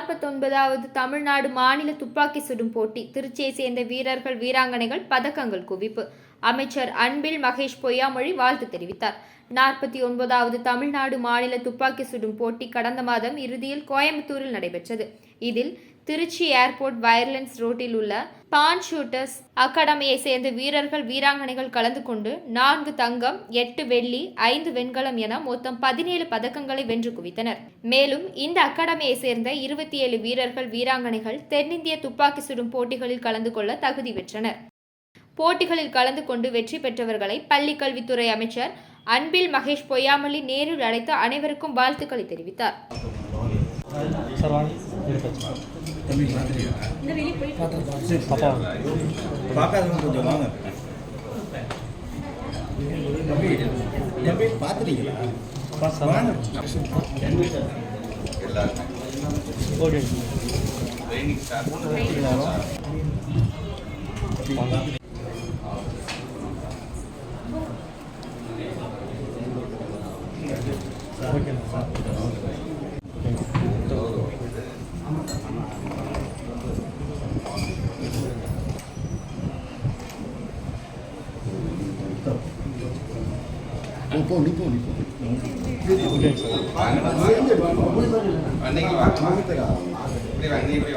நாற்பத்தொன்பதாவது தமிழ்நாடு மாநில துப்பாக்கி சுடும் போட்டி. திருச்சியை சேர்ந்த வீரர்கள் வீராங்கனைகள் பதக்கங்கள் குவிப்பு. அமைச்சர் அன்பில் மகேஷ் பொய்யாமொழி வாழ்த்து தெரிவித்தார். நாற்பத்தி ஒன்பதாவது தமிழ்நாடு மாநில துப்பாக்கி சுடும் போட்டி கடந்த மாதம் இறுதியில் கோயம்புத்தூரில் நடைபெற்றது. இதில் திருச்சி ஏர்போர்ட் வயர்லென்ஸ் ரோட்டில் உள்ள பான் ஷூட்டர்ஸ் அகாடமியை சேர்ந்த வீரர்கள் வீராங்கனைகள் கலந்து கொண்டு நான்கு தங்கம் எட்டு வெள்ளி ஐந்து வெண்கலம் என மொத்தம் பதினேழு பதக்கங்களை வென்று குவித்தனர். மேலும் இந்த அகாடமியை சேர்ந்த இருபத்தி ஏழு வீரர்கள் வீராங்கனைகள் தென்னிந்திய துப்பாக்கி சுடும் போட்டிகளில் கலந்து கொள்ள தகுதி பெற்றனர். போட்டிகளில் கலந்து கொண்டு வெற்றி பெற்றவர்களை பள்ளிக் கல்வித்துறை அமைச்சர் அன்பில் மகேஷ் பொய்யாமொழி நேரில் அழைத்து அனைவருக்கும் வாழ்த்துக்களை தெரிவித்தார். சார் പോ നീ പോ നീ പോ അന്നെങ്കിൽ വാ. വാ ഇവിടെ വാ നീ ഇവിടെ